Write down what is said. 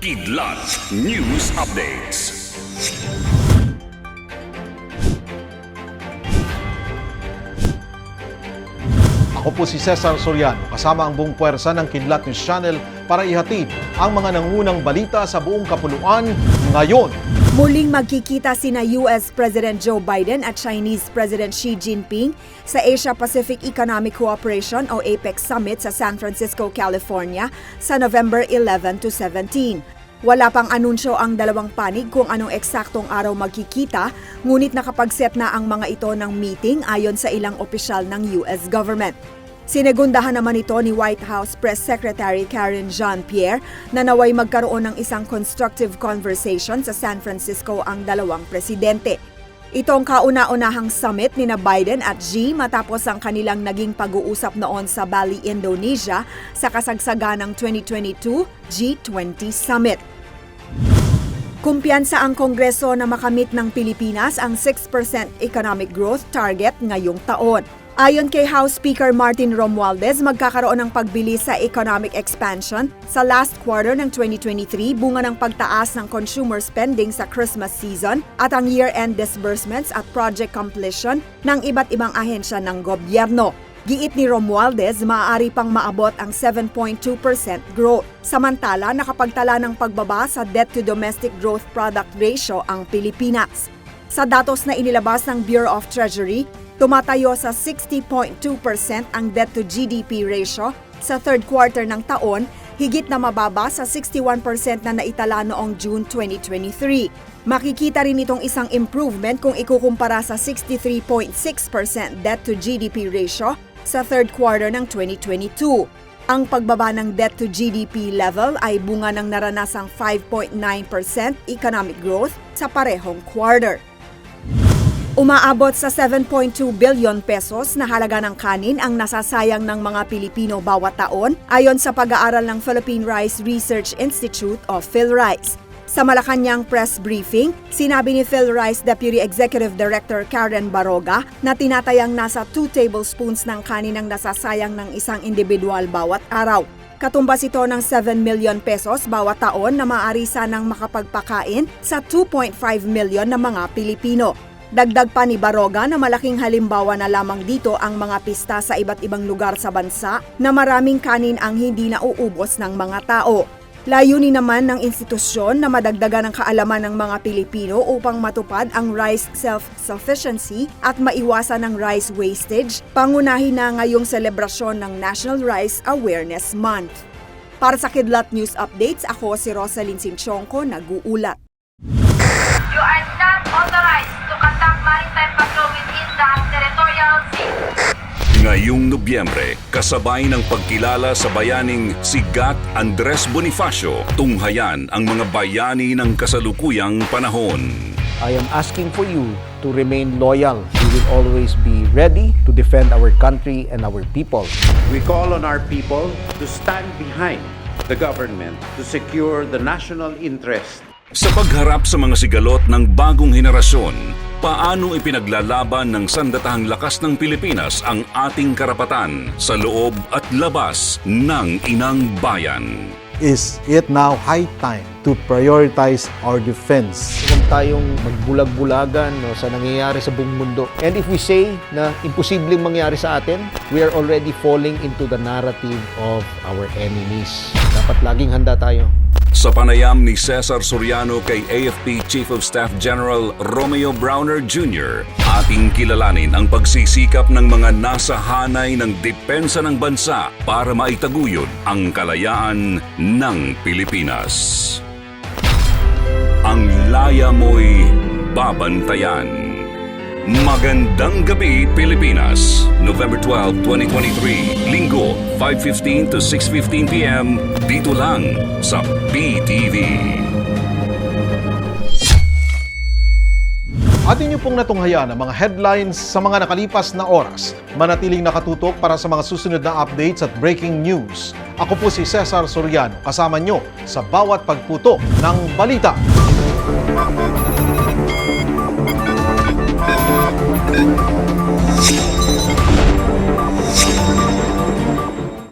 Kidlat News Updates. Ako po si Cesar Soriano, kasama ang buong puwersa ng Kidlat News Channel para ihatid ang mga nangunang balita sa buong kapuluan ngayon. Muling magkikita sina US President Joe Biden at Chinese President Xi Jinping sa Asia-Pacific Economic Cooperation o APEC Summit sa San Francisco, California sa November 11 to 17. Wala pang anunsyo ang dalawang panig kung anong eksaktong araw magkikita, ngunit nakapag-set na ang mga ito ng meeting ayon sa ilang opisyal ng US government. Sinegundahan naman ito ni White House Press Secretary Karen Jean-Pierre na naway magkaroon ng isang constructive conversation sa San Francisco ang dalawang presidente. Itong kauna-unahang summit ni na Biden at Xi matapos ang kanilang naging pag-uusap noon sa Bali, Indonesia sa kasagsagan ng 2022 G20 Summit. Kumpiyansa ang Kongreso na makamit ng Pilipinas ang 6% economic growth target ngayong taon. Ayon kay House Speaker Martin Romualdez, magkakaroon ng pagbilis sa economic expansion sa last quarter ng 2023 bunga ng pagtaas ng consumer spending sa Christmas season at ang year-end disbursements at project completion ng iba't ibang ahensya ng gobyerno. Giit ni Romualdez, maaari pang maabot ang 7.2% growth. Samantala, nakapagtala ng pagbaba sa debt to domestic growth product ratio ang Pilipinas. Sa datos na inilabas ng Bureau of Treasury, tumatayo sa 60.2% ang debt to GDP ratio sa third quarter ng taon, higit na mababa sa 61% na naitala noong June 2023. Makikita rin itong isang improvement kung ikukumpara sa 63.6% debt to GDP ratio sa third quarter ng 2022. Ang pagbaba ng debt to GDP level ay bunga ng naranasang 5.9% economic growth sa parehong quarter. Umaabot sa 7.2 billion pesos na halaga ng kanin ang nasasayang ng mga Pilipino bawat taon ayon sa pag-aaral ng Philippine Rice Research Institute o PhilRice. Sa Malacanang press briefing, sinabi ni PhilRice Deputy Executive Director Karen Baroga na tinatayang nasa 2 tablespoons ng kanin ang nasasayang ng isang individual bawat araw. Katumbas ito ng 7 million pesos bawat taon na maaari sanang makapagpakain sa 2.5 million na mga Pilipino. Dagdag pa ni Baroga na malaking halimbawa na lamang dito ang mga pista sa iba't ibang lugar sa bansa na maraming kanin ang hindi nauubos ng mga tao. Layunin naman ng institusyon na madagdagan ang kaalaman ng mga Pilipino upang matupad ang rice self-sufficiency at maiwasan ang rice wastage, pangunahin na ngayong selebrasyon ng National Rice Awareness Month. Para sa Kidlat News Updates, ako si Rosalyn Sinchonko, nag-uulat. You are not authorized to conduct maritime Ngayong Nobyembre, kasabay ng pagkilala sa bayaning si Gat Andres Bonifacio, tunghayan ang mga bayani ng kasalukuyang panahon. I am asking for you to remain loyal. We will always be ready to defend our country and our people. We call on our people to stand behind the government to secure the national interest Sa pagharap sa mga sigalot ng bagong henerasyon, paano ipinaglalaban ng sandatahang lakas ng Pilipinas ang ating karapatan sa loob at labas ng inang bayan? Is it now high time to prioritize our defense? Huwag tayong magbulag-bulagan no, sa nangyayari sa buong mundo. And if we say na imposibleng mangyari sa atin, we are already falling into the narrative of our enemies. Dapat laging handa tayo. Sa panayam ni Cesar Soriano kay AFP Chief of Staff General Romeo Browner Jr., ating kilalanin ang pagsisikap ng mga nasa hanay ng depensa ng bansa para maitaguyod ang kalayaan ng Pilipinas. Ang laya mo'y babantayan. Magandang gabi, Pilipinas. November 12, 2023. Linggo, 5.15 to 6.15 p.m. Dito lang sa PTV. Atin niyo pong natunghayan ang mga headlines sa mga nakalipas na oras. Manatiling nakatutok para sa mga susunod na updates at breaking news. Ako po si Cesar Soriano, kasama niyo sa bawat pagputo ng balita.